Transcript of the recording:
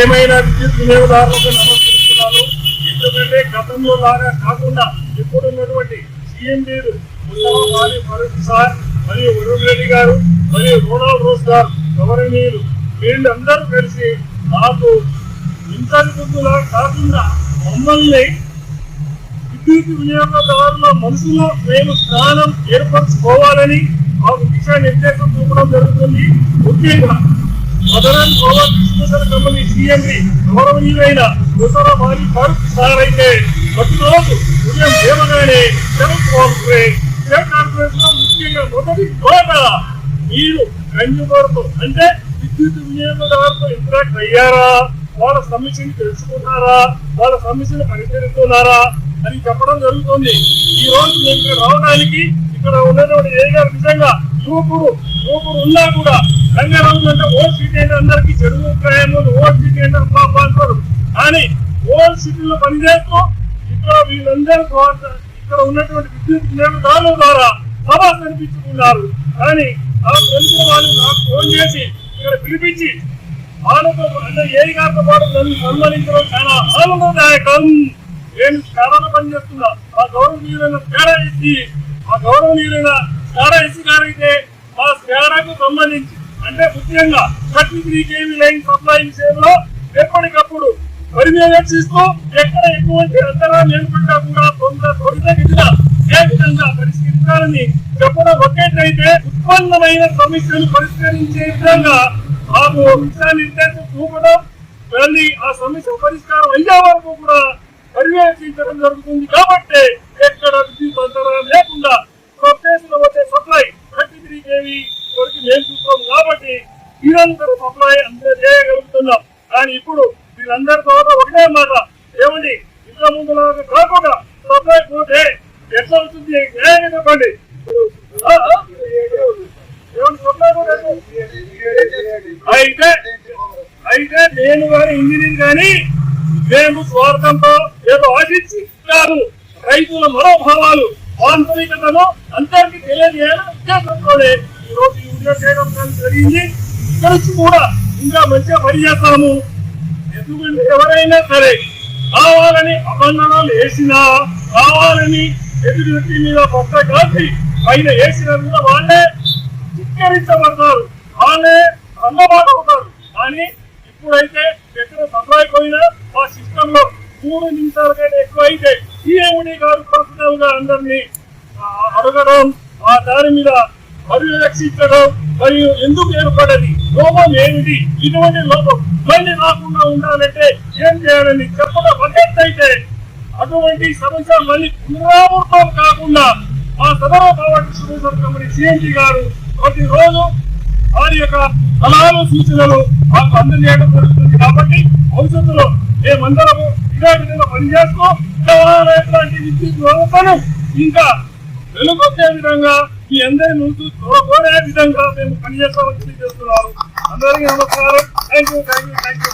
ఏమైనా విద్యుత్ వినియోగదారులకు నమస్కరిస్తున్నాను. ఎందుకంటే గతంలో లాగా కాకుండా ఇప్పుడు ఉన్నటువంటి సీఎం లేదు వాలి భరత్ సార్ మరియు వరుణ్ రెడ్డి గారు మరియు రోనాల్డ్ రోజ్ గారు గవర్నీయులు వీళ్ళందరూ కలిసి నాకు ఇంతకు ముందులా కాకుండా మమ్మల్ని విద్యుత్ వినియోగదారుల మనసులో మేము స్థానం ఏర్పరచుకోవాలని మాకు దిశానిర్దేశం చూపడం జరుగుతుంది. ముఖ్యంగా మదరన్ పవర్ డిస్ట్రిబ్యూషన్ కంపెనీ సీఎంని గౌరవనీయులైన ఉత్తర మాజీ ఫారూక్ సార్ అయితే ప్రతిరోజు ఉదయం లేవగానే సెవెంత్ కార్పొరేట్ స్టేట్లో ముఖ్యంగా మొదటి చోట మీరు కన్యూమర్తో అంటే విద్యుత్ వినియోగదారులతో ఇంటరాక్ట్ అయ్యారా? వాళ్ళ సమస్యని తెలుసుకున్నారా? వాళ్ళ సమస్యను పరిశీలిస్తున్నారా? అని చెప్పడం జరుగుతుంది. ఈ రోజు నేను రావడానికి ఇక్కడ ఉన్నటువంటి ఏగారు నిజంగా యువకుడు యువకుడు ఉన్నా కూడా రంగారావు అంటే ఓల్డ్ సిటీ అంటే అందరికి చెడు ప్రయాణం ఓల్డ్ సిటీ అంటే పాప అంటారు. కానీ ఓల్డ్ సిటీలో పనిచేస్తూ ఇక్కడ వీళ్ళందరూ ఇక్కడ ఉన్నటువంటి విద్యుత్ వినియోగదారుల ద్వారా సభ కనిపించుకున్నారు కానీ ఆ తెలిసిన వాళ్ళు నాకు ఫోన్ చేసి ఇక్కడ పిలిపించి వాళ్ళతో అంటే ఏ గారితో పాటు నన్ను సన్మానించడం చాలా ఆనందదాయకం. నేను చాలా పనిచేస్తున్నా ఆ గౌరవనీయులైన తేడా ఇచ్చి ఆ గౌరవనీయులైన తేడా ఇచ్చి గారైతే ఆ తేడాకు సంబంధించి అంటే ముఖ్యంగా thirty three KV line supply విషయంలో ఎప్పటికప్పుడు పర్యవేక్షిస్తూ ఎక్కడ ఎటువంటి అంతరాలు ఏర్పడ్డా కూడా కొంత త్వరితగతిన ఏ విధంగా పరిష్కరించాలని చెప్పడం ఒకేటైతే ఉత్పన్నమైన సమస్యలు పరిష్కరించే విధంగా మాకు దిశానిర్దేశం చూపడం మళ్ళీ ఆ సమస్య పరిష్కారం అయ్యే వరకు కూడా పర్యవేక్షించడం జరుగుతుంది. కాబట్టి ఎక్కడ విద్యుత్ అంతరాలు కాబట్టి నిరంతర సప్లై అందజేయగలుగుతున్నాం కానీ ఇప్పుడు వీళ్ళందరి ఒకటే మాట. ఏమండి? ఇంత ముందు కాకుండా సప్లై పోతే ఎట్లా అవుతుంది న్యాయంగా చెప్పండి. అయితే అయితే నేను కానీ ఇంజనీర్ కానీ మేము స్వార్థంతో ఏదో ఆశించి కాదు రైతుల మనోభావాలు ఆంతరికతను అందరికీ తెలియజేయాలని ఉద్దేశంతోనే ఈరోజు రోజు ఈ ఉద్యోగం చేయడం జరిగింది. ఇక్కడ నుంచి కూడా ఇంకా మంచిగా పనిచేస్తాము ఎందుకంటే ఎవరైనా సరే కావాలని అబంధనాలు వేసినా కావాలని ఎదురు వ్యక్తి మీద పక్క కాల్చి పైన వేసినా కూడా వాళ్ళే చిత్కరించబడతారు వాళ్ళే అందుబాటు అవుతారు కానీ ఇప్పుడైతే ఎక్కడ సప్లై పోయినా ఆ సిస్టమ్లో మూడు నిమిషాల కంటే ఎక్కువ అయితే సీఎండి గారు పర్సనల్గా అందరినీ ఆ, అడగడం ఆ దాని మీద పరిరక్షించడం మరియు ఎందుకు ఏర్పడది? లోపం ఏమిటి? ఇటువంటి లోపం మళ్ళీ రాకుండా ఉండాలంటే ఏం చేయాలని చెప్పడం అయితే అటువంటి సమస్య మళ్ళీ పునరావృతం కాకుండా ఆ సదరా పవర్ డిస్ట్రిబ్యూషన్ కంపెనీ సిఎండి గారు ప్రతిరోజు వారి యొక్క సలహాలు సూచనలు మాకు అందజేయడం జరుగుతుంది కాబట్టి భవిష్యత్తులో మేమందరము ఇదే విధంగా పనిచేస్తూ ఇలాంటి విద్యుత్ వ్యవస్థను ఇంకా వెలుగొచ్చే విధంగా ఈ అందరి ముందు కోరే విధంగా మేము పనిచేస్తామని చేస్తున్నారు అందరికీ నమస్కారం. Thank you thank you thank you